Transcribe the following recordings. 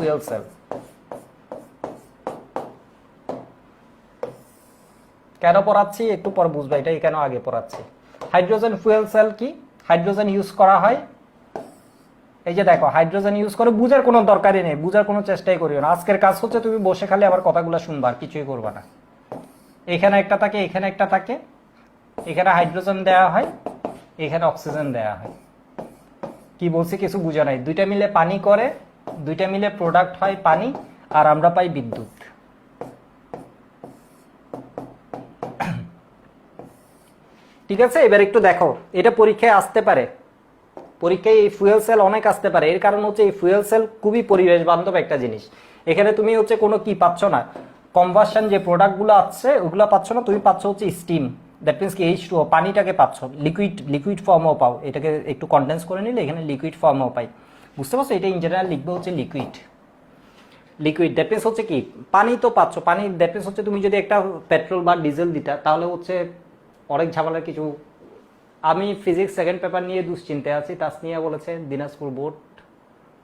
Fuel cell কেন পড়াচ্ছি? একটু পর বুঝবে এটা কেন আগে পড়াচ্ছি। হাইড্রোজেন ফুয়েল সেল কি? হাইড্রোজেন ইউজ করা হয়? এই যে দেখো, হাইড্রোজেন ইউজ করে বুঝার কোনো দরকারই নেই, বুঝার কোনো চেষ্টাই করিও না। আজকের কাজ হচ্ছে তুমি বসে খালি আমার কথাগুলো শুনবা, আর কিছুই করবা না। এখানে একটা থাকে, এখানে একটা থাকে। এখানে হাইড্রোজেন দেওয়া হয়, এখানে অক্সিজেন দেওয়া হয়। কি বলছি, কিছু বুঝা নাই। দুইটা মিলে পানি করে দুইটা মিলে প্রোডাক্ট হয় পানি আর আমরা পাই বিদ্যুৎ। ঠিক আছে, এবার একটু দেখো, এটা পরীক্ষায় আসতে পারে। পরীক্ষায় এই ফুয়েল সেল অনেক আসতে পারে। এর কারণ হচ্ছে এই ফুয়েল সেল খুবই পরিবেশ বান্ধব একটা জিনিস। এখানে তুমি হচ্ছে কোনো কি পাচ্ছ না। কনভার্সন যে প্রোডাক্টগুলো আছে, ওগুলো পাচ্ছ না, তুমি পাচ্ছ হচ্ছে স্টিম দ্যাট মিনস কি এইচ টু পানিটাকে পাচ্ছ। লিকুইড লিকুইড ফর্মও পাও। এটাকে একটু কন্ডেন্স করে নিলে এখানে লিকুইড ফর্মও পাই। বুঝতে পারছ? এটা ইন জেনারেল লিখবে হচ্ছে লিকুইড লিকুইড মিনস হচ্ছে কি, পানি তো পাচ্ছ, পানি মিনস হচ্ছে তুমি যদি একটা পেট্রোল বা ডিজেল দিতা, তাহলে হচ্ছে অনেক ঝামেলার কিছু। আমি ফিজিক্স সেকেন্ড পেপার নিয়ে দুশ্চিন্তায় আছি তাসনিয়া বলেছে দিনাজপুর বোর্ড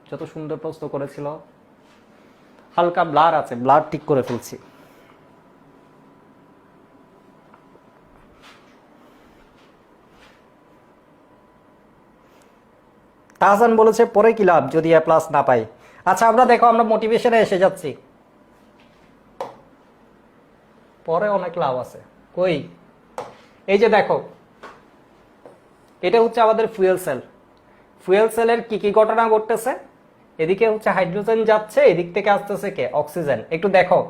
যত সুন্দর প্রশ্ন করেছিল, হালকা ব্লার আছে ব্লার ঠিক করে ফেলছি। তাহসান বলেছে, পরে কি লাভ যদি এ প্লাস না পাই? আচ্ছা আমরা দেখো, আমরা মোটিভেশনে এসে যাচ্ছি। পরে অনেক লাভ আছে। কই? এই যে দেখো, এটা হচ্ছে আমাদের ফুয়েল সেল ফুয়েল সেলের কি কি ঘটনা ঘটতেছে? এদিকে হচ্ছে হাইড্রোজেন যাচ্ছে, এদিক থেকে আসতেছে কে? অক্সিজেন একটু দেখো।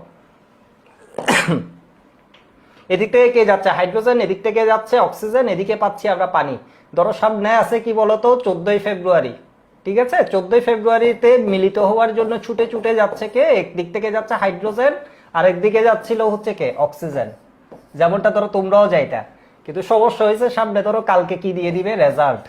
এদিক থেকে কে যাচ্ছে? হাইড্রোজেন এদিক থেকে যাচ্ছে অক্সিজেন এদিকে পাচ্ছি আমরা পানি। ধরো সামনে আছে কি বলতো, চোদ্দই ফেব্রুয়ারি, ঠিক আছে? চোদ্দই ফেব্রুয়ারিতে মিলিত হওয়ার জন্য ছুটে ছুটে যাচ্ছে কে? একদিক থেকে যাচ্ছে হাইড্রোজেন আর একদিকে যাচ্ছিল হচ্ছে কে? অক্সিজেন। যেমনটা ধরো তোমরাও যাইতা। কিন্তু সমস্যা হয়েছে সামনে ধরো কালকে কি দিয়ে দিবে? রেজাল্ট।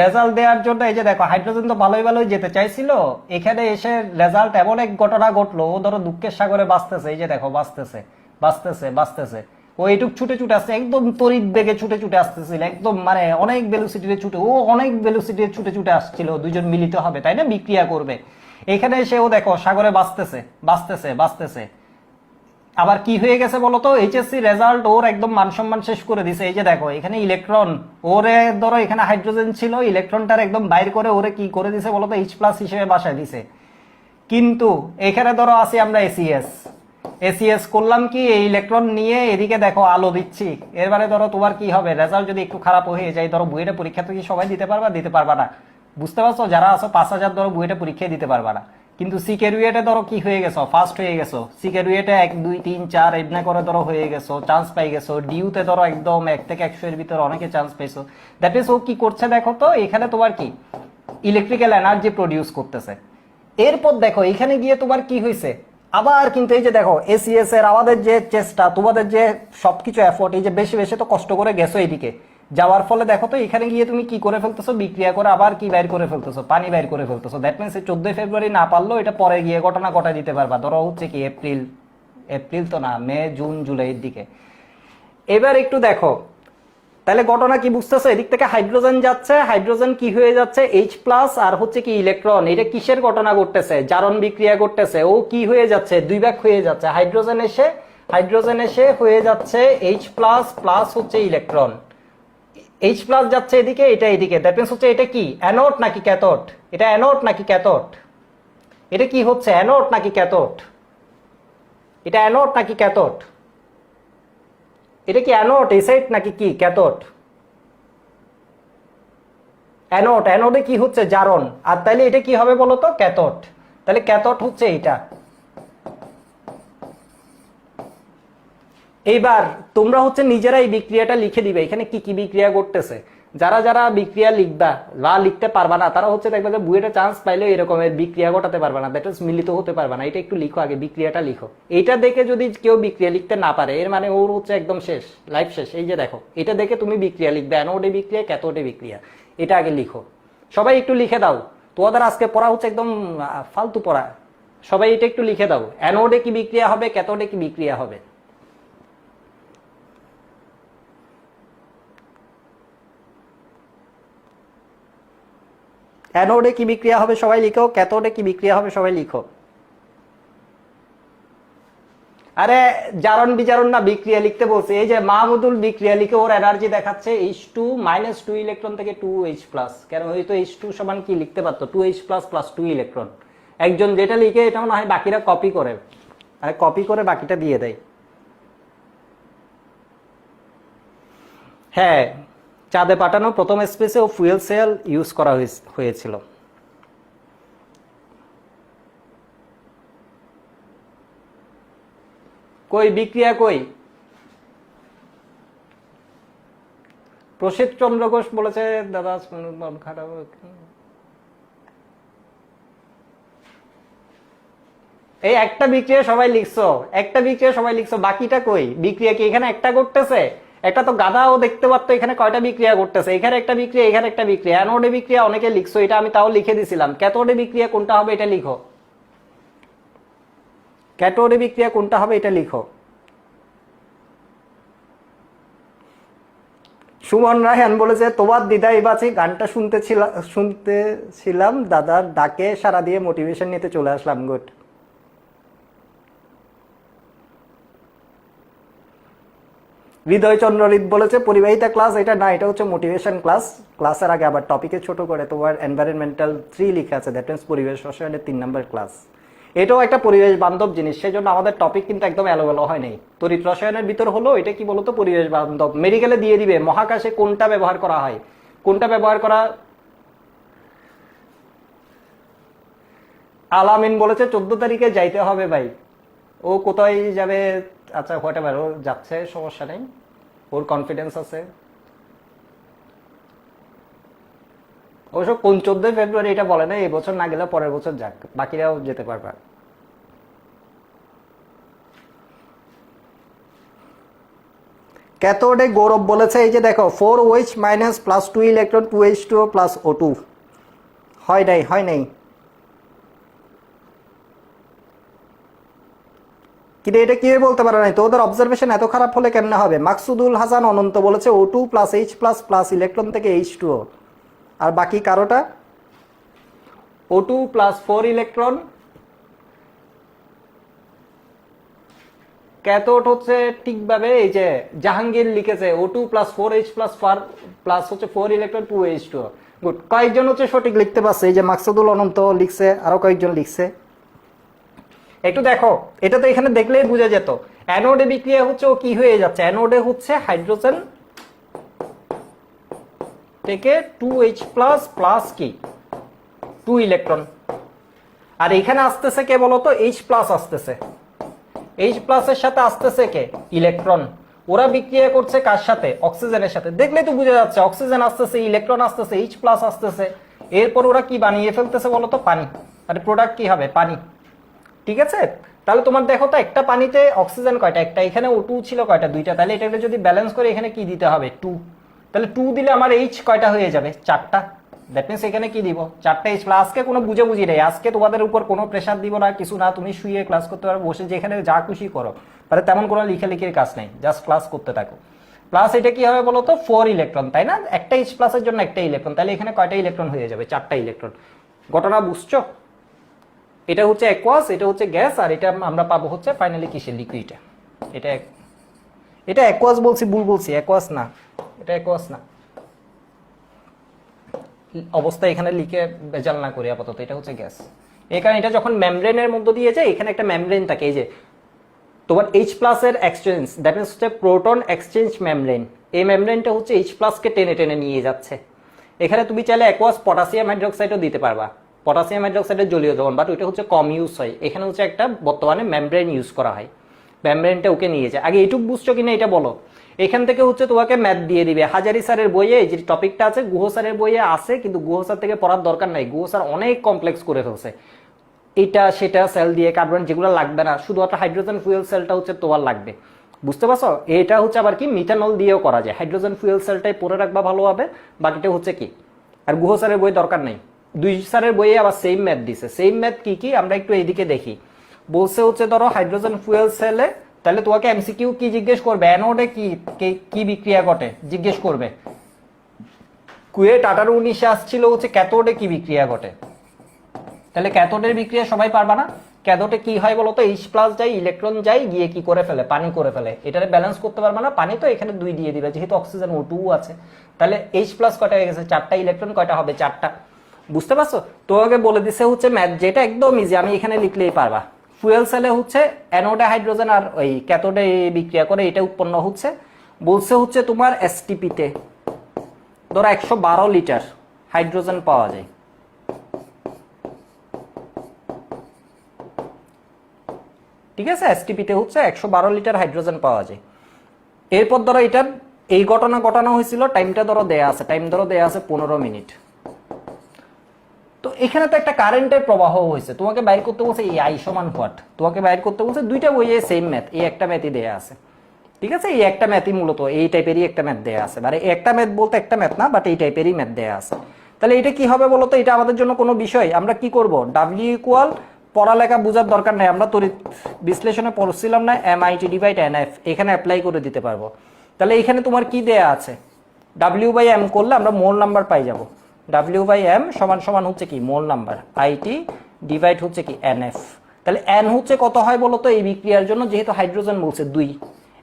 রেজাল্ট দেওয়ার জন্য এই যে দেখো, হাইড্রোজেন তো ভালোই ভালোই যেতে চাইছিল। এখানে এসে রেজাল্ট এমন এক ঘটনা ঘটলো, ও ধরো দুঃখের সাগরে বাঁচতেছে, এই যে দেখো, বাঁচতেছে বাঁচতেছে বাঁচতেছে। ও ছুটে ছুটে আসছে, একদম তড়িৎ বেগে ছুটে ছুটে আসতেছিল, একদম মানে অনেক ভেলোসিটিতে ছুটে, ও অনেক ভেলোসিটিতে ছুটে ছুটে আসছিল, দুইজন মিলিত হবে, তাই না? বিক্রিয়া করবে। এখানে এসে ও দেখো, সাগরে বাঁচতেছে বাঁচতেছে বাঁচতেছে। আবার কি হয়ে গেছে বলতো এইচএসসি রেজাল্ট ওর একদম মান সম্মান শেষ করে দিছে। এই যে দেখো, এখানে ইলেকট্রন ওরে ধরো এখানে হাইড্রোজেন ছিল ইলেকট্রনটার একদম বাইর করে ওরে কি করে দিছে বলতো এইচ প্লাস হিসেবে বাসায় দিছে। কিন্তু এখানে ধরো আছি আমরা এসিএস এসিএস করলাম কি, এই ইলেকট্রন নিয়ে এদিকে দেখো আলো দিচ্ছি। এরবারে ধরো তোমার কি হবে? রেজাল্ট যদি একটু খারাপ হয়ে যায়, ধরো বুয়েটা পরীক্ষা তো কি সবাই দিতে পারবা দিতে পারবা না? বুঝতে পারছ? যারা আছো, পাঁচ হাজার ধরো বুয়েটা পরীক্ষায় দিতে পারবা না। কিন্তু সিকেরুয়েটে ধরো কি হয়ে গেছো? ফার্স্ট হয়ে গেছো। সিকেরুয়েটে এক, দুই, তিন, চার, এমনি করে ধরো হয়ে গেছো চান্স পাই গেছো। ডিউতে ধরো একদম এক থেকে একশো এর ভিতরে অনেকে চান্স পেয়েছ। দ্যাট মিনস ও কি করছে দেখো তো, এখানে তোমার কি? ইলেকট্রিক্যাল এনার্জি প্রডিউস করতেছে। এরপর দেখো, এখানে গিয়ে তোমার কি হয়েছে আবার কিন্তু এই যে দেখো এসিএস এর আমাদের যে চেষ্টা, তোমাদের যে সবকিছু এফোর্ট এই যে বেশি বেশি তো কষ্ট করে গেছো এইদিকে। যাওয়ার ফলে দেখো তো, এখানে গিয়ে তুমি কি করে ফেলতেছো? বিক্রিয়া করে আবার কি বাইর করে ফেলতেছো? পানি বাইর করে ফেলতেছো। দ্যাট মিনস চোদ্দই ফেব্রুয়ারি না পারলেও এটা পরে গিয়ে ঘটনা ঘটায় দিতে পারবা। ধরো হচ্ছে কি এপ্রিল এপ্রিল তো না মে জুন জুলাইয়ের দিকে। এবার একটু দেখো তাহলে ঘটনা কি বুঝতেছো? এদিক থেকে হাইড্রোজেন যাচ্ছে, হাইড্রোজেন কি হয়ে যাচ্ছে? এইচ প্লাস আর হচ্ছে কি ইলেকট্রন এটা কিসের ঘটনা ঘটতেছে? জারণ বিক্রিয়া করতেছে ও কি হয়ে যাচ্ছে? দুই ভাগ হয়ে যাচ্ছে। হাইড্রোজেন এসে হাইড্রোজেন এসে হয়ে যাচ্ছে এইচ প্লাস প্লাস হচ্ছে ইলেকট্রন এইচ প্লাস যাচ্ছে এদিকে, এটা এদিকে। দ্যাট মিনস হচ্ছে এটা কি? অ্যানোড নাকি ক্যাথোড এটা অ্যানোড নাকি ক্যাথোড এটা কি হচ্ছে? অ্যানোড নাকি ক্যাথোড এটা অ্যানোড নাকি ক্যাথোড এটা কি অ্যানোড? এসাইট নাকি কি? ক্যাথোড। অ্যানোট অ্যানোডে কি হচ্ছে? জারণ। আর তাইলে এটা কি হবে বলতো? ক্যাথোড। তাহলে ক্যাথোড হচ্ছে এটা এইবার তোমরা হচ্ছে নিজেরাই বিক্রিয়াটা লিখে দিবে। এখানে কি কি বিক্রিয়া করতেছে যারা যারা বিক্রিয়া লিখবা বা লিখতে পারবা না, তারা হচ্ছে দেখবে যে বুয়েটা চান্স পাইলে এরকমের বিক্রিয়া ঘটাতে পারবে না দ্যাট মিলিত হতে পারবে না। এটা একটু লিখো আগে, বিক্রিয়াটা লিখো। এটা দেখে যদি কেউ বিক্রিয়া লিখতে না পারে, এর মানে ওর হচ্ছে একদম শেষ লাইফ শেষ। এই যে দেখো, এটা দেখে তুমি বিক্রিয়া লিখবে অ্যানোডে বিক্রিয়া ক্যাথোডে বিক্রিয়া। এটা আগে লিখো। সবাই একটু লিখে দাও। তোমাদের আজকে পড়া হচ্ছে একদম ফালতু পড়া। সবাই এটা একটু লিখে দাও। অ্যানোডে কি বিক্রিয়া হবে ক্যাথোডে কি বিক্রিয়া হবে? অ্যানোডে কি বিক্রিয়া হবে সবাই লিখো, ক্যাথোডে কি বিক্রিয়া হবে সবাই লিখো। আরে, জারণ বিজারণ না বিক্রিয়া লিখতে বলছে। এই যে মাহমুদুল বিক্রিয়া লিখে ওর এনার্জি দেখাচ্ছে H two minus two electron থেকে টু এইচ প্লাস কেন হয়তো এইচ টু সমান কি লিখতে পারতো? Two H plus plus two electron একজন যেটা লিখে, এটা মনে হয় বাকিরা কপি করে। আরে কপি করে বাকিটা দিয়ে দেয়। হ্যাঁ চাঁদে পাঠানো প্রথম স্পেসে ও ফুয়েল সেল ইউজ করা হয়েছিল। কই, বিক্রিয়া কই? প্রসিদ্ধ চন্দ্র ঘোষ বলেছে, দাদা মন খারাপ এই একটা বিক্রিয়া সবাই লিখছো, একটা বিক্রিয়া সবাই লিখছো, বাকিটা কই? বিক্রিয়া কি এখানে একটা করতেছে একটা তো গাধাও দেখতে পারতো, এখানে কয়টা বিক্রিয়া করতেছে এখানে একটা বিক্রিয়া, এখানে একটা বিক্রিয়া। অ্যানোডে বিক্রিয়া অনেকে লিখছো, এটা আমি তাও লিখে দিছিলাম। ক্যাথোডে বিক্রিয়া কোনটা হবে এটা লিখো। ক্যাথোডে বিক্রিয়া কোনটা হবে এটা লিখো। সুমন রায়হান বলেছে, তোমার দিদাই বাঁচি গানটা শুনতেছিলাম শুনতেছিলাম, দাদার ডাকে সারা দিয়ে মোটিভেশন নিতে চলে আসলাম, গুড। হৃদয় চন্দ্ররিত বলেছে, পরিবাহিতা ক্লাস এটা না, এটা হচ্ছে মোটিভেশন ক্লাস ক্লাসের আগে আবার টপিকে ছোট করে তোমার এনভায়রনমেন্টাল থ্রি লিখে আছে দ্যাট মিনস পরিবেশ রসায়নের তিন নম্বর ক্লাস এটাও একটা পরিবেশ বান্ধব জিনিস সেই জন্য আমাদের টপিক কিন্তু একদম এলোমেলো হয় নাই। তড়িৎ রসায়নের ভিতর হলো, এটা কি বলতো? পরিবেশ বান্ধব। মেডিকেলে দিয়ে দিবে, মহাকাশে কোনটা ব্যবহার করা হয়? কোনটা ব্যবহার করা? আলামিন বলেছে, চোদ্দ তারিখে যাইতে হবে ভাই। ও কোথায় যাবে? আচ্ছা হোয়াট এভার ও যাচ্ছে, সমস্যা নেই। ওর কনফিডেন্স আছে। অবশ্য কোন চোদ্দই ফেব্রুয়ারি এটা বলে না, এই বছর না গেলে পরের বছর যাক, বাকিরাও যেতে পারবে। ক্যাথোডে গৌরব বলেছে, এই যে দেখো four O H minus plus two electron two H two plus O two হয় নাই হয় নাই। কিন্তু এটা কীভাবে বলতে পারে নাই? তো ওদের অবজারভেশন এত খারাপ হলে কেমনে হবে? মাকসুদুল হাসান অনন্ত বলেছে O two plus H plus plus electron থেকে এইচ টু আর বাকি কারোটা? O two plus four electron cathode হচ্ছে ঠিকভাবে এই যে জাহাঙ্গীর লিখেছে O two plus four H plus four plus হচ্ছে four electron two H two good কয়েকজন হচ্ছে সঠিক লিখতে পারছে, এই যে মাকসুদুল অনন্ত লিখছে, আরও কয়েকজন লিখছে। একটু দেখো, এটা তো এখানে দেখলেই বোঝা যেত। অ্যানোডে বিক্রিয়া হচ্ছে ও কি হয়ে যাচ্ছে? অ্যানোডে হচ্ছে হাইড্রোজেন থেকে টু এইচ প্লাস প্লাস কি? Two electron. আর এখানে আসতেছে কে বলতো? এইচ প্লাস আসতেছে। এইচ প্লাসের সাথে আসতেছে কে? ইলেকট্রন। ওরা বিক্রিয়া করছে কার সাথে? অক্সিজেনের সাথে। দেখলে তো বোঝা যাচ্ছে, অক্সিজেন আসতেছে, ইলেকট্রন আসতেছে, এইচ প্লাস আসতেছে। এরপর ওরা কি বানিয়ে ফেলতেছে বলতো? পানি। আর প্রোডাক্ট কি হবে? পানি। ঠিক আছে? তাহলে তোমার দেখো তো একটা পানিতে অক্সিজেন কয়টা? একটা এখানে ও টু ছিল কয়টা? দুইটা। তাহলে এটাকে যদি ব্যালেন্স করে এখানে কি দিতে হবে? টু তাহলে টু দিলে আমার এইচ কয়টা হয়ে যাবে? চারটা। দ্যাট মিনস এখানে কি দিব? চারটা এইচ আজকে কোনো বুঝে বুঝি নেই। আজকে তোমাদের উপর কোনো প্রেশার দিব না, কিছু না। তুমি শুয়ে ক্লাস করতে পারো, বসে যেখানে যা খুশি করো। তাহলে তেমন কোনো লিখালিখির কাজ নেই। জাস্ট ক্লাস করতে থাকো। প্লাস এটা কি হবে বলো তো ফোর ইলেকট্রন তাই না? একটা এইচ প্লাসের জন্য একটা ইলেকট্রন তাহলে এখানে কয়টা ইলেকট্রন হয়ে যাবে? চারটা ইলেকট্রন ঘটনা বুঝছ? এটা হচ্ছে অ্যাকোয়াস এটা হচ্ছে গ্যাস আর এটা আমরা পাবো হচ্ছে ফাইনালি কিসের? লিকুইড এটা এটা অ্যাকোয়াস বলছি, ভুল বলছি অ্যাকোয়াস না। এটা অ্যাকোয়াস না। অবস্থা এখানে লিখে বেজাল না করি আপাতত, এটা হচ্ছে গ্যাস এই কারণে এটা যখন মেমব্রেনের মধ্য দিয়ে যায়, এখানে একটা মেমব্রেন থাকে, এই যে তোমার এইচ প্লাস এর এক্সচেঞ্জ দ্যাট মিনস হচ্ছে প্রোটন এক্সচেঞ্জ মেমব্রেন এই মেমব্রেনটা হচ্ছে এইচ প্লাসকে টেনে টেনে নিয়ে যাচ্ছে। এখানে তুমি চাইলে অ্যাকোয়াস পটাশিয়াম হাইড্রোক্সাইডও দিতে পারবা। পটাশিয়াম হাইড্রোক্সাইডের জলীয় দ্রবণ বাট ওইটা হচ্ছে কম ইউজ হয়। এখানে হচ্ছে একটা বর্তমানে মেমব্রেন ইউজ করা হয়। মেমব্রেনটা ওকে নিয়ে যায়। আগে এইটুক বুঝছ কিনা এটা বলো? এখান থেকে হচ্ছে তোমাকে ম্যাথ দিয়ে দিবে। হাজারি স্যারের বইয়ে যে টপিকটা আছে, গুহ স্যারের বইয়ে আছে, কিন্তু গুহ স্যার থেকে পড়ার দরকার নাই। গুহ স্যার অনেক কমপ্লেক্স করে ফেলছে। এটা, সেটা সেল দিয়ে কার্বন যেগুলো লাগবে না, শুধুমাত্র হাইড্রোজেন ফুয়েল সেলটা হচ্ছে তোমার লাগবে। বুঝতে পারছ? এটা হচ্ছে আবার কি? মিথানল দিয়েও করা যায়। হাইড্রোজেন ফুয়েল সেলটাই পরে রাখবা ভালো হবে বাকিটা হচ্ছে কি? আর গুহ স্যারের বই দরকার নেই। দুই স্যারের বইয়ে আবার সেম ম্যাথ দিছে। সেম ম্যাথ কি কি? আমরা একটু এইদিকে দেখি। বলছে হচ্ছে, ধরো হাইড্রোজেন ফুয়েল সেলে তাহলে তোমাকে এমসিকিউ কি জিজ্ঞেস করবে? অ্যানোডে কি, কে- বিক্রিয়া ঘটে? জিজ্ঞেস করবে। কুয়েট আঠারো উনিশে আসছিল হচ্ছে ক্যাথোডে কি বিক্রিয়া ঘটে? তাহলে ক্যাথোডের বিক্রিয়া সবাই পারবা না? ক্যাথোডে কি হয় বলতো? এইচ প্লাস যাই ইলেকট্রন যাই গিয়ে কি করে ফেলে? পানি করে ফেলে। এটারে ব্যালেন্স করতে পারবা না। পানি তো এখানে দুই দিয়ে দিবে, যেহেতু অক্সিজেন ও টু আছে। তাহলে এইচ প্লাস কয়টা হয়ে গেছে? চারটা ইলেকট্রন কয়টা হবে? চারটা। বুঝতে পারছ? তোমাকে বলে দিছে হচ্ছে ম্যাথ যেটা একদম ইজি আমি এখানে লিখলেই পারবা। ফুয়েল সেলে হচ্ছে অ্যানোডে হাইড্রোজেন আর ওই ক্যাথোডে বিক্রিয়া করে এটা উৎপন্ন হচ্ছে। বলছে হচ্ছে তোমার এসটিপিতে ধরো একশো বারো লিটার হাইড্রোজেন পাওয়া যায়। ঠিক আছে? এসটিপিতে হচ্ছে একশো বারো লিটার হাইড্রোজেন পাওয়া যায়। এরপর ধরো এটার এই ঘটনা ঘটানো হয়েছিল টাইমটা ধরো দেয়া আছে টাইম ধরো দেয়া আছে পনেরো মিনিট। তো এখানে তো একটা কারেন্টের প্রবাহ হয়েছে। তোমাকে বাইর করতে বলছে এই আই সমান হোয়াট তোমাকে বাইর করতে বলছে দুইটা বইয়ে সেম ম্যাথ এই একটা ম্যাথই দেয়া আছে। ঠিক আছে? এই একটা ম্যাথই মূলত, এই টাইপেরই একটা ম্যাথ দেয়া আছে। মানে একটা ম্যাথ বলতে একটা ম্যাথ না বাট এই টাইপেরই ম্যাথ দেয়া আছে। তাহলে এটা কি হবে বলতো? এটা আমাদের জন্য কোনো বিষয়। আমরা কি করব? ডাব্লিউ ইকুয়াল পড়ালেখা বোঝার দরকার নেই। আমরা তড়িৎ বিশ্লেষণে পড়ছিলাম না M I T divide N F এখানে অ্যাপ্লাই করে দিতে পারব। তাহলে এখানে তোমার কি দেয়া আছে? ডাব্লিউ বাই এম করলে আমরা মোল নাম্বার পাই যাব। ডাব্লিউ বাই এম সমান সমান হচ্ছে কি? মোল নাম্বার। আইটি ডিভাইড হচ্ছে কি? এন এফ তাহলে এন হচ্ছে কত হয় বলতো? এই বিক্রিয়ার জন্য যেহেতু হাইড্রোজেন বলছে দুই।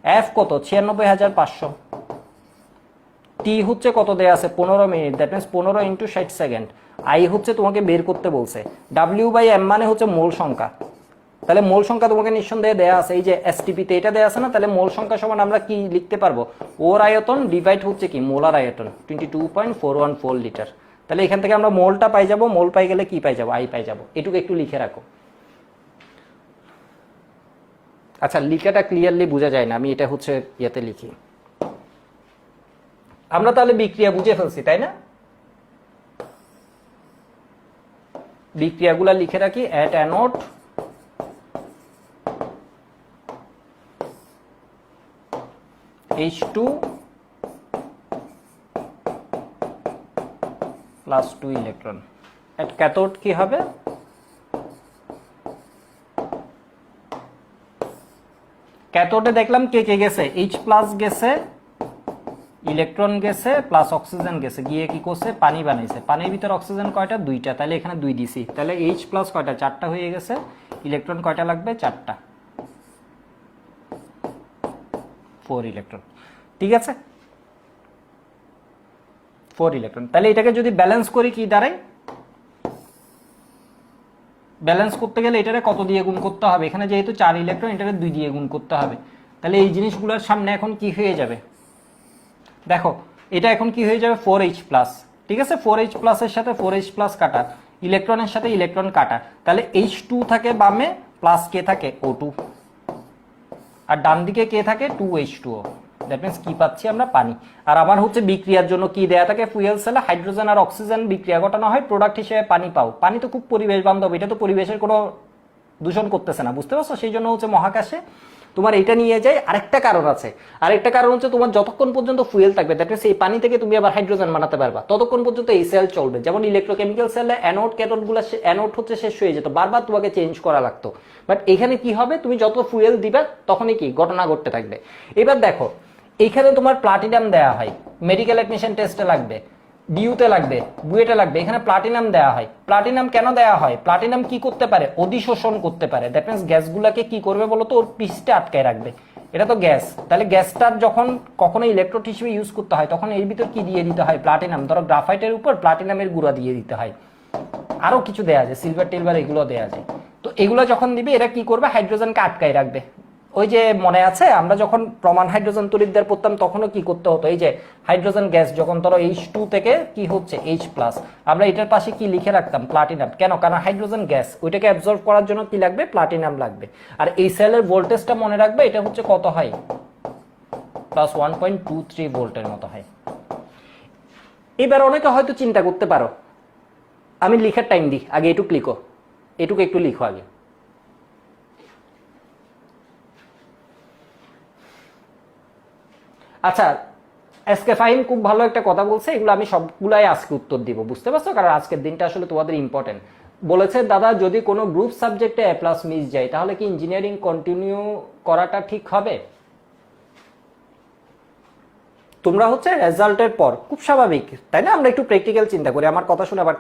এফ কত? ছিয়ানব্বই হাজার পাঁচশো। টি হচ্ছে কত দেয়া আছে? পনেরো মিনিট। দ্যাট মিনস পনেরো ইন্টু ষাট সেকেন্ড আই হচ্ছে তোমাকে বের করতে বলছে। ডাব্লিউ বাই এম মানে হচ্ছে মোল সংখ্যা। তাহলে মোল সংখ্যা তোমাকে নিঃসন্দেহে দেয়া আছে। এই যে এসটিপিতে এটা দেয়া আছে না? তাহলে মোল সংখ্যা সমান আমরা কি লিখতে পারব? ওর আয়তন ডিভাইড হচ্ছে কি? মোলার আয়তন। Twenty two point four one four litre তাহলে এখান থেকে আমরা মোলটা পাই যাব, মোল পাই গেলে কি পাই যাব? আই পাই যাব। এটুকু একটু লিখে রাখো। আচ্ছা লিখাটা ক্লিয়ারলি বোঝা যায় না। আমি এটা হচ্ছে ইয়েতে লিখি। আমরা তাহলে বিক্রিয়া বুঝে ফেলছি, তাই না? বিক্রিয়াগুলা লিখে রাখি at anode H2 plus two electron at cathode কি হবে? ক্যাথোডে দেখলাম কে কে গেছে? এইচ প্লাস গেছে ইলেকট্রন গেছে প্লাস অক্সিজেন গেছে। গিয়ে কি করছে? পানি বানাইছে। পানির ভিতর অক্সিজেন কয়টা? দুইটা। তাহলে এখানে দুই দিছি। তাহলে এইচ প্লাস কয়টা? চারটা হয়ে গেছে। ইলেকট্রন কয়টা লাগবে? চারটা। ফোর ইলেকট্রন ঠিক আছে? ফোর ইলেকট্রন তাহলে এটাকে যদি ব্যালেন্স করি কি দাঁড়ায়? ব্যালেন্স করতে গেলে এটারে কত দিয়ে গুণ করতে হবে? এখানে যেহেতু চার ইলেকট্রন এটারে দুই দিয়ে গুণ করতে হবে। তাহলে এই জিনিসগুলোর সামনে এখন কি হয়ে যাবে? দেখো, এটা এখন কি হয়ে যাবে? ফোর এইচ প্লাস ঠিক আছে? ফোর এইচ প্লাসের সাথে ফোর এইচ প্লাস কাটা। ইলেকট্রনের সাথে ইলেকট্রন কাটা। তাহলে এইচ টু থাকে বামে প্লাস কে থাকে ও টু আর ডান দিকে কে থাকে two H two O that means কি পাচ্ছি আমরা? পানি। আর আমার হচ্ছে বিক্রিয়ার জন্য কি দেয়া থাকে? ফুয়েল সেলে হাইড্রোজেন আর অক্সিজেন বিক্রিয়া ঘটানো হয় প্রোডাক্ট হিসেবে পানি পাও। পানি তো খুব পরিবেশ বান্ধব, এটা তো পরিবেশের কোনো দূষণ করতেছে না, বুঝতে পারছ? সেই জন্য হচ্ছে মহাকাশে তোমার এটা নিয়ে যায় আরেকটা কারণ আছে। আরেকটা কারণ হচ্ছে তোমার যতক্ষণ পর্যন্ত ফুয়েল থাকবে দ্যাট মিনস এই পানি থেকে তুমি আবার হাইড্রোজেন বানাতে পারবা। ততক্ষণ পর্যন্ত এই সেল চলবে। যেমন ইলেকট্রোকেমিক্যাল সেলে অ্যানোড ক্যাথোডগুলো অ্যানোড হচ্ছে শেষ হয়ে যেত, বারবার তোমাকে চেঞ্জ করা লাগতো। বাট এখানে কি হবে? তুমি যত ফুয়েল দিবে, তখনই কি? ঘটনা ঘটতে থাকবে। এবার দেখো এইখানে তোমার প্লাটিনাম দেওয়া হয়। মেডিকেল অ্যাডমিশন টেস্টে লাগবে ডিউতে লাগবে বুয়েটে লাগবে, এখানে প্লাটিনাম দেওয়া হয়। প্লাটিনাম কেন দেওয়া হয়? প্লাটিনাম কি করতে পারে? অধিশোষণ করতে পারে। দ্যাট মিনস গ্যাসগুলোকে কি করবে বলো তো ওর পৃষ্ঠে আটকায় রাখবে। এটা তো গ্যাস তাহলে গ্যাসটার যখন কখনো ইলেকট্রোড হিসেবে ইউজ করতে হয়, তখন এর ভিতর কি দিয়ে দিতে হয়? প্লাটিনাম ধরো গ্রাফাইটের উপর প্লাটিনামের গুঁড়া দিয়ে দিতে হয়। আরও কিছু দেয়া যায় সিলভার টিলভার এগুলো দেয়া যায় তো এগুলো যখন দিবে, এরা কি করবে? হাইড্রোজেনকে আটকায় রাখবে। ওই যে মনে আছে, আমরা যখন প্রমাণ হাইড্রোজেন তড়িৎদ্বার পড়তাম, তখনও কি করতে হতো? এই যে হাইড্রোজেন গ্যাস, যখন ধরো এইচ টু থেকে কি হচ্ছে? এইচ প্লাস আমরা এটার পাশে কি লিখে রাখতাম? প্লাটিনাম কেন? কারণ হাইড্রোজেন গ্যাস, ওইটাকে অ্যাবজর্ব করার জন্য কি লাগবে? প্লাটিনাম লাগবে। আর এই সেলের ভোল্টেজটা মনে রাখবে, এটা হচ্ছে কত হয়? Plus one point two three ভোল্টের মতো হয়। এবার অনেকে হয়তো চিন্তা করতে পারো। আমি লিখার টাইম দিই, আগে এটুক লিখো। এটুকু একটু লিখো আগে। আচ্ছা এসকে ফাহিম খুব ভালো একটা কথা বলছে, এগুলো আমি সবগুলাই আজকে উত্তর দিব, বুঝতে পারছ? কারণ আজকের দিনটা আসলে তোমাদের ইম্পর্টেন্ট বলেছে, দাদা, যদি কোনো গ্রুপ সাবজেক্টে এ প্লাস মিস যায়, তাহলে কি ইঞ্জিনিয়ারিং কন্টিনিউ করাটা ঠিক হবে? তোমরা হচ্ছে রেজাল্টের পর, খুব স্বাভাবিক, তাই না? আমরা একটু প্র্যাকটিক্যাল চিন্তা করি, আমার কথা শুনে আবার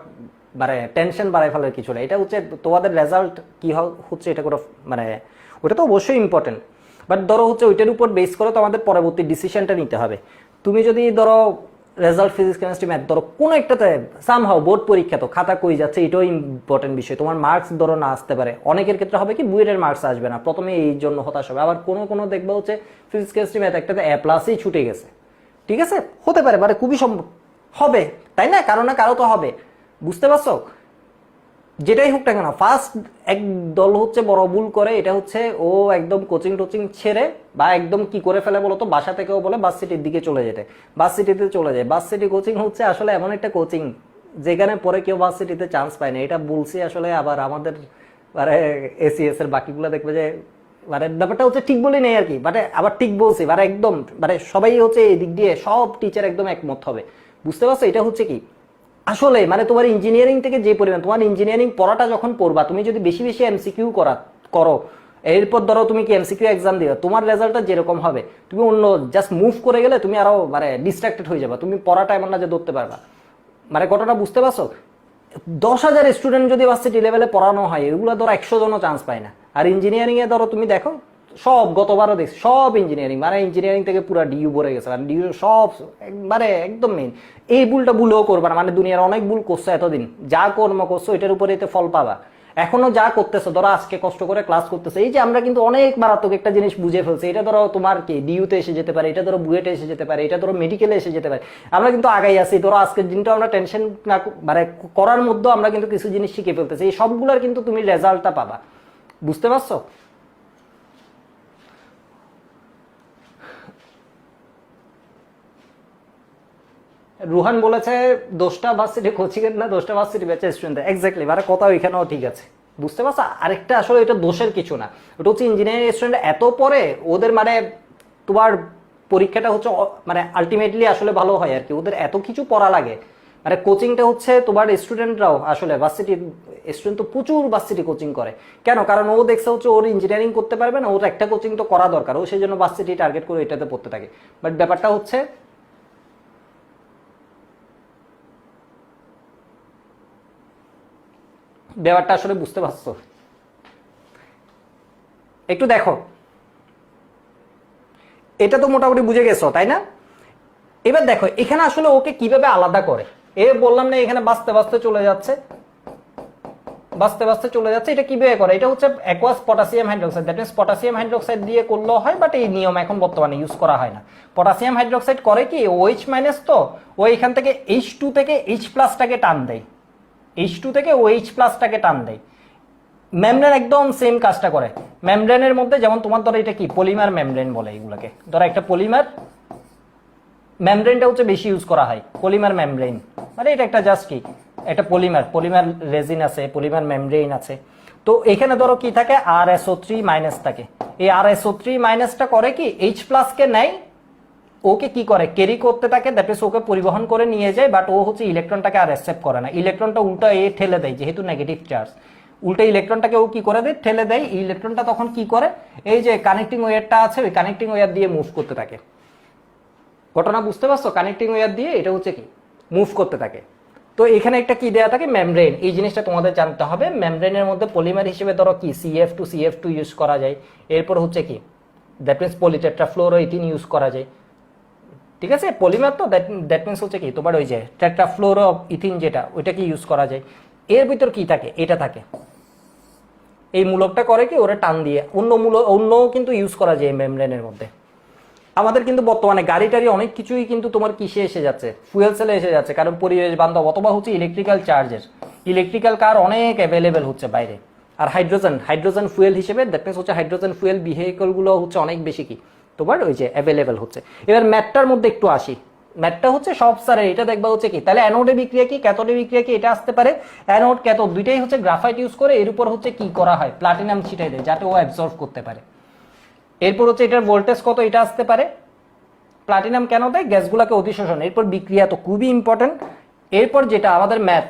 মানে টেনশন বাড়ায় ফেলার কিছু না এটা হচ্ছে তোমাদের রেজাল্ট কি হচ্ছে এটা করে মানে ওটা তো অবশ্যই ইম্পর্টেন্ট বাট ধরো হচ্ছে ওইটার উপর বেস করে তো আমাদের পরবর্তী ডিসিশনটা নিতে হবে। তুমি যদি ধরো রেজাল্ট ফিজিক্স কেমিস্ট্রি ম্যাথ ধরো কোনো একটাতে সামহাও বোর্ড পরীক্ষা তো খাতা কই যাচ্ছে, এটাও ইম্পর্টেন্ট বিষয়। তোমার মার্কস ধরো না আসতে পারে। অনেকের ক্ষেত্রে হবে কি, বুয়েটের মার্কস আসবে না। প্রথমে এই জন্য হতাশ হবে। আবার কোনো কোনো দেখবে হচ্ছে ফিজিক্স কেমিস্ট্রি ম্যাথ একটাতে এ প্লাসই ছুটে গেছে। ঠিক আছে? হতে পারে মানে খুবই সম্ভব। হবে। তাই না? কারও না কারও তো হবে। বুঝতে পারছ? যেটাই হোক না কেন ফার্স্ট এক দল হচ্ছে বড় ভুল করে, এটা হচ্ছে ও একদম কোচিং টোচিং ছেড়ে বা একদম কি করে ফেলে বলতো বাসা থেকেও বলে বাস সিটির দিকে চলে যেতে। বাস সিটিতে চলে যায়। বাস সিটি কোচিং হচ্ছে আসলে এমন একটা কোচিং যেখানে পরে কেউ বাস সিটিতে চান্স পায় না। এটা বলছি আসলে আবার আমাদের মানে এসিএস এর বাকিগুলো দেখবে যে মানে ব্যাপারটা হচ্ছে ঠিক বলি নেই আর কি। মানে আবার ঠিক বলছি মানে একদম মানে সবাই হচ্ছে এই দিক দিয়ে, সব টিচার একদম একমত হবে। বুঝতে পারছ? এটা হচ্ছে কি? আসলে মানে তোমার ইঞ্জিনিয়ারিং থেকে যে পরিমাণ, তোমার ইঞ্জিনিয়ারিং পড়াটা যখন পড়বা, তুমি যদি বেশি বেশি এমসিকিউ করা, করো, এরপর ধরো তুমি কি এমসিকিউ এক্সাম দিবে, তোমার রেজাল্টটা যেরকম হবে, তুমি অন্য জাস্ট মুভ করে গেলে তুমি আরও মানে ডিস্ট্রাক্টেড হয়ে যাবে, তুমি পড়াটা এমন না যে ধরতে পারবা। মানে ঘটনা বুঝতে পারছ? দশ হাজার স্টুডেন্ট যদি ভার্সিটি লেভেলে পড়ানো হয়, এগুলো ধরো একশো জনও চান্স পায় না। আর ইঞ্জিনিয়ারিং এ ধরো তুমি দেখো সব গতবারও দেখছি, সব ইঞ্জিনিয়ারিং মানে ইঞ্জিনিয়ারিং থেকে পুরো ডিউ ভরে গেছে। মানে ডিইউ সব একবারে একদম মেইন এই ভুলটা ভুলও করবা না মানে দুনিয়ার অনেক ভুল করছ এতদিন। যা কর্ম করছ, এটার উপরে এতে ফল পাবা। এখনও যা করতেছো, ধরো আজকে কষ্ট করে ক্লাস করতেছে, এই যে আমরা কিন্তু অনেক মারাত্মক একটা জিনিস বুঝে ফেলছি। এটা ধরো তোমার কি ডিউতে এসে যেতে পারে, এটা ধরো বুয়েটে এসে যেতে পারে, এটা ধরো মেডিকেলে এসে যেতে পারে। আমরা কিন্তু আগাই আছি, ধরো আজকের দিনটা আমরা টেনশন না মানে করার মধ্যেও আমরা কিন্তু কিছু জিনিস শিখে ফেলতেছি। এই সবগুলোর কিন্তু তুমি রেজাল্টটা পাবা। বুঝতে পারছ? রুহান বলেছে, দোষটা ভার্সিটি কোচিং এর না, দোষটা ভার্সিটি ব্যাচের স্টুডেন্ট এক্স্যাক্টলি মানে কথা ওইখানেও ঠিক আছে। বুঝতে পারছ? আরেকটা আসলে এটা দোষের কিছু না। ওটা হচ্ছে ইঞ্জিনিয়ারিং স্টুডেন্ট এত পরে ওদের মানে তোমার পরীক্ষাটা হচ্ছে মানে আলটিমেটলি আসলে ভালো হয় আর কি। ওদের এত কিছু পড়া লাগে। মানে কোচিংটা হচ্ছে তোমার স্টুডেন্টরাও আসলে ভার্সিটি স্টুডেন্ট তো প্রচুর ভার্সিটি কোচিং করে। কেন? কারণ ও দেখছে হচ্ছে ওর ইঞ্জিনিয়ারিং করতে পারবে না, ওর একটা কোচিং তো করা দরকার। ও সেই জন্য ভার্সিটি টার্গেট করে এটাতে পড়তে থাকে। বাট ব্যাপারটা হচ্ছে ব্যাপারটা আসলে বুঝতে পারছ? একটু দেখো। এটা তো মোটামুটি বুঝে গেছো, তাই না? এবার দেখো, এখানে আসলে ওকে কীভাবে আলাদা করে? এ বললাম না, এখানে বাঁচতে বাঁচতে চলে যাচ্ছে। বাঁচতে বাঁচতে চলে যাচ্ছে, এটা কীভাবে করে? এটা হচ্ছে aqueous potassium hydroxide that means potassium hydroxide দিয়ে করলেও হয় বাট এই নিয়ম এখন বর্তমানে ইউজ করা হয় না। পটাসিয়াম হাইড্রোক্সাইড করে কি ওএইচ মাইনাস তো, ও এখান থেকে এইচ টু থেকে এইচ প্লাসটাকে টান দেয়। এইচ টু থেকে ও এইচ প্লাসটাকে টান দেয়। মেমব্রেন একদম সেম কাজটা করে। মেমব্রেনের মধ্যে যেমন তোমার ধরো এটা কি? পলিমার মেমব্রেন বলে এগুলোকে। ধরো একটা পলিমার মেমব্রেনটা হচ্ছে বেশি ইউজ করা হয়। পলিমার মেমব্রেন মানে এটা একটা জাস্ট কি? একটা পলিমার পলিমার রেজিন আছে পলিমার মেমব্রেন আছে। তো এখানে ধরো কি থাকে? আর এসও থ্রি মাইনাস থাকে। এই আর এসও থ্রি মাইনাসটা করে কি? এইচ প্লাসকে নেয় ওকে কি করে? ক্যারি করতে থাকে দ্যাট ইজ ওকে পরিবহন করে নিয়ে যায় বাট ও হচ্ছে ইলেকট্রনটাকে আর অ্যাকসেপ্ট করে না। ইলেকট্রনটা উল্টা এ ঠেলে দেয়, যেহেতু নেগেটিভ চার্জ উল্টা ইলেকট্রনটাকে ও কি করে দেয়? ঠেলে দেয়। ইলেকট্রনটা তখন কি করে? এই যে কানেক্টিং ওয়ারটা আছে, ওই কানেক্টিং ওয়ার দিয়ে মুভ করতে থাকে। ঘটনা বুঝতে পারছ? কানেক্টিং ওয়ার দিয়ে এটা হচ্ছে কি? মুভ করতে থাকে। তো এখানে একটা কি দেওয়া থাকে? মেমব্রেন এই জিনিসটা তোমাদের জানতে হবে। মেমব্রেনের মধ্যে পলিমার হিসেবে ধরো কি? CF two CF two use করা যায়। এরপর হচ্ছে কি? That means polytetrafluoroethene use করা যায়। ঠিক আছে? পলিমার তো দ্যাট মিনস হচ্ছে কি, তোমার ওই যে ট্যাট্রা ফ্লোরো ইথিন যেটা, ওইটাকে ইউজ করা যায়। এর ভিতর কি থাকে? এটা থাকে। এই মূলকটা করে কি? ওরা টান দিয়ে, অন্য মূল, অন্যও কিন্তু ইউজ করা যায় মেমব্রেনের মধ্যে। আমাদের কিন্তু বর্তমানে গাড়ি টাড়ি অনেক কিছুই কিন্তু তোমার কিসে এসে যাচ্ছে? ফুয়েল সেলে এসে যাচ্ছে, কারণ পরিবেশ বান্ধব অথবা হচ্ছে ইলেকট্রিক্যাল চার্জের ইলেকট্রিক্যাল কার অনেক অ্যাভেলেবেল হচ্ছে বাইরে। আর হাইড্রোজেন হাইড্রোজেন ফুয়েল হিসেবে দ্যাট মিনস হচ্ছে হাইড্রোজেন ফুয়েলগুলো হচ্ছে অনেক বেশি কি? তোমার ওই যে অ্যাভেলেবেল হচ্ছে। এবার ম্যাটটার মধ্যে একটু আসি। ম্যাটটা হচ্ছে সব সারে এটা দেখবা হচ্ছে কি? তাহলে অ্যানোডে বিক্রিয়া কি ক্যাথোডে বিক্রিয়া কি, এটা আসতে পারে। অ্যানোড ক্যাথোড দুইটাই হচ্ছে গ্রাফাইট ইউজ করে, এর উপর হচ্ছে কি করা হয়? প্লাটিনাম ছিটাই দেয়, যাতে ও অ্যাবজর্ভ করতে পারে। এরপর হচ্ছে এটার ভোল্টেজ কত, এটা আসতে পারে। প্লাটিনাম কেন দেয়? গ্যাসগুলোকে অধিশোষণ। এরপর বিক্রিয়া তো খুবই ইম্পর্টেন্ট এরপর যেটা আমাদের ম্যাথ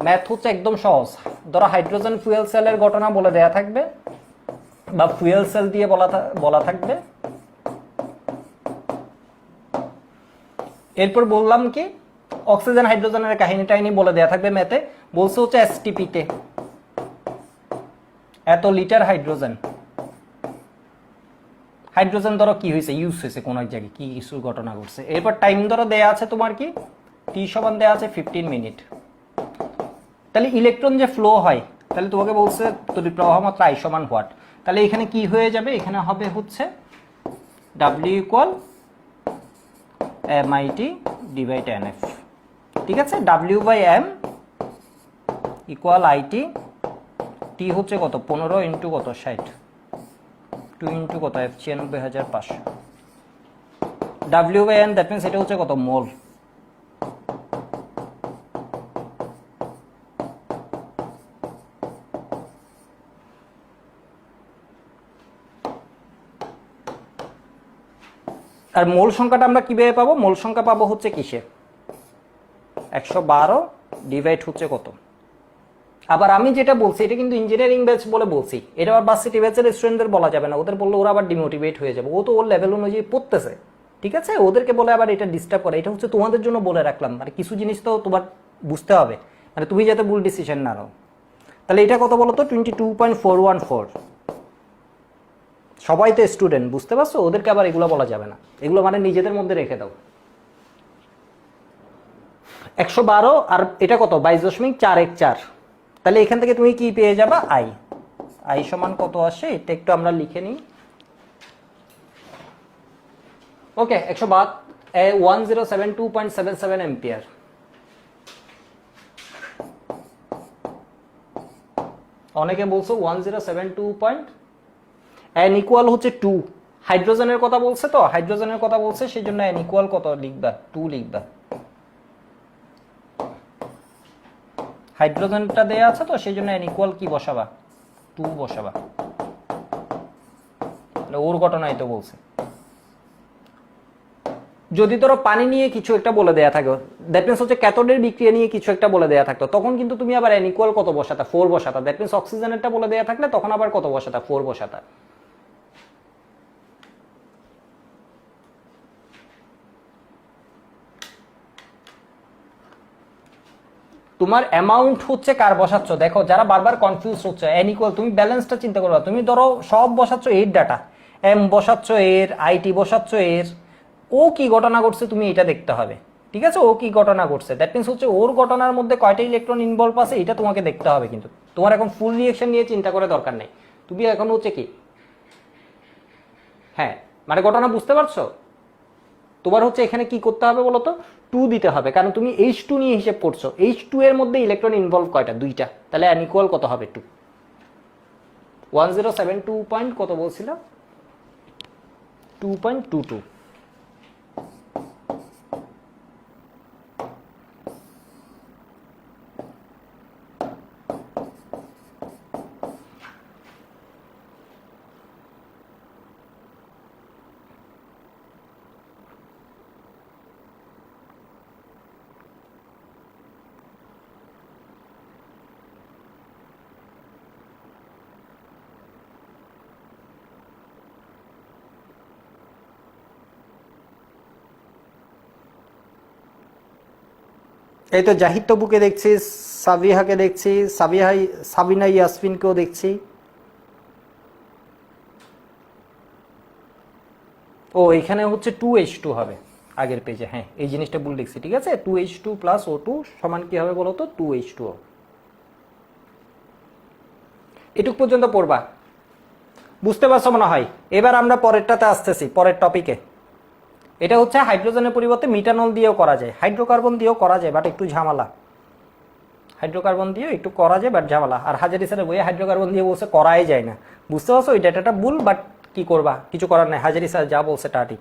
ম্যাথ হচ্ছে একদম সহজ। ধরো হাইড্রোজেন ফুয়েল সেলের ঘটনা বলে দেয়া থাকবে, বা ফুয়েল সেল দিয়ে বলা বলা থাকবে। এরপর বললাম কি, অক্সিজেন, হাইড্রোজেনের কাহিনী টাহিনী বলে দেয়া থাকবে ম্যাথে বলছে হচ্ছে এসটিপিতে এত লিটার হাইড্রোজেন। হাইড্রোজেন ধরো কি হয়েছে ইউজ হয়েছে কোন এক জায়গায়, কি কিছু ঘটনা ঘটছে। এরপর টাইম ধরো দেয়া আছে তোমার কি টি সমান দেয়া আছে ফিফটিন মিনিট তাহলে ইলেকট্রন যে ফ্লো হয়, তাহলে তোমাকে বলছে তড়িৎ প্রবাহ মাত্রা আই সমান হোয়াট তাহলে এখানে কি হয়ে যাবে? এখানে হবে হচ্ছে W equal M I T divide by ten F ঠিক আছে? W by M equal I T T হচ্ছে কত? পনেরো ইন্টু কত? ষাট। টু ইন্টু কত? এফ ছিয়ানব্বই হাজার পাঁচশো। W by N that means এটা হচ্ছে কত? মোল। আর মোল সংখ্যাটা আমরা কীভাবে পাবো? মোল সংখ্যা পাবো হচ্ছে কিসে? একশো বারো ডিভাইড হচ্ছে কত? আবার আমি যেটা বলছি, এটা কিন্তু ইঞ্জিনিয়ারিং ব্যাচ বলে বলছি। এটা আবার ভার্সিটি ব্যাচের স্টুডেন্টদের বলা যাবে না। ওদের বললে ওরা আবার ডিমোটিভেট হয়ে যাবে। ও তো ওর লেভেল অনুযায়ী পড়তেছে। ঠিক আছে? ওদেরকে বলে আবার এটা ডিস্টার্ব করে। এটা হচ্ছে তোমাদের জন্য বলে রাখলাম। মানে কিছু জিনিস তো তোমার বুঝতে হবে। মানে তুমি যাতে ভুল ডিসিশন না নাও। তাহলে এটা কত বলো তো? Twenty two point four one four সবাই তো স্টুডেন্ট বুঝতে পারছ? ওদেরকে আবার এগুলো বলা যাবে না। এগুলো মানে নিজেদের মধ্যে রেখে দাও। একশো বারো আর এটা কত? বাইশ দশমিক চার এক চার। তাহলে এখান থেকে তুমি কি পেয়ে যাবা? আই। আই সমান কত আসে? এটা একটু আমরা লিখে নিই। ওকে, একশো বাদ one zero seven two point seven seven ampere অনেকে বলছো one zero seven two point N equal হচ্ছে টু হাইড্রোজেনের কথা বলছে তো? হাইড্রোজেনের কথা বলছে সেই জন্য এন ইকুয়াল কত লিখবা? টু লিখবা। হাইড্রোজেনটা দেয়া আছে তো সেই জন্য এন ইকুয়াল কি বসাবা? টু বসাবা। ওর ঘটনাই তো বলছে। যদি ধরো পানি নিয়ে কিছু একটা বলে দেয়া থাকে দ্যাট মিনস হচ্ছে ক্যাথোডের বিক্রিয়া নিয়ে কিছু একটা বলে দেয়া থাকতো, তখন কিন্তু তুমি আবার এন ইকুয়াল কত বসাতা? ফোর বসাতা। দ্যাট মিনস অক্সিজেনেরটা বলে দেয়া থাকলে তখন আবার কত বসাতা? ফোর বসাতা। তোমার অ্যামাউন্ট হচ্ছে কার বসাচ্ছ? দেখো, যারা বারবার কনফিউজ হচ্ছে এন ইকুয়াল তুমি ব্যালেন্সটা চিন্তা করো তুমি ধরো, সব বসাচ্ছ এর ডাটা এম বসাচ্ছ এর আইটি বসাচ্ছ এর। ও কি ঘটনা ঘটছে তুমি এটা দেখতে হবে। ঠিক আছে? ও কি ঘটনা ঘটছে? দ্যাট মিনস হচ্ছে ওর ঘটনার মধ্যে কয়টা ইলেকট্রন ইনভলভ আছে, এটা তোমাকে দেখতে হবে কিন্তু। তোমার এখন ফুল রিয়েকশন নিয়ে চিন্তা করে দরকার নেই। তুমি এখন হচ্ছে কি? হ্যাঁ মানে ঘটনা বুঝতে পারছ? তোমার হচ্ছে এখানে কি করতে হবে বলতো? টু দিতে হবে। কারণ তুমি এইচ টু নিয়ে হিসেব করছ। এইচ টু এর মধ্যে ইলেকট্রন ইনভলভ কয়টা? দুইটা। তাহলে অ্যানিকুয়াল কত হবে? Two one zero seven two point কত বলছিল টু পয়েন্ট টু টু এই তো জাহিদ তবুকে দেখছি, সাবিহাকে দেখছি, সাবিহাই, সাবিনা ইয়াসমিনকেও দেখছি। ও, এখানে হচ্ছে টু এইচ টু হবে আগের পেজে হ্যাঁ এই জিনিসটা ভুল দেখছি, ঠিক আছে? Two H two plus O two সমান কি হবে বলো তো টু এইচ টু এটুক পর্যন্ত পড়বা। বুঝতে পারছ মনে হয়? এবার আমরা পরেরটাতে আসতেছি, পরের টপিকে এটা হচ্ছে হাইড্রোজেনের পরিবর্তে মিটানল দিয়েও করা যায়। হাইড্রোকার্বন দিয়েও করা যায়, বাট একটু ঝামেলা। হাইড্রোকার্বন দিয়েও একটু করা যায়, বাট ঝামেলা। আর হাজারি স্যারের বইয়ে হাইড্রোকার্বন দিয়ে বলছে করাই যায় না। বুঝতে পারছ? ওই ডেটাটা ভুল, বাট কি করবা? কিছু করার নাই। হাজারি স্যার যা বলছে টা ঠিক।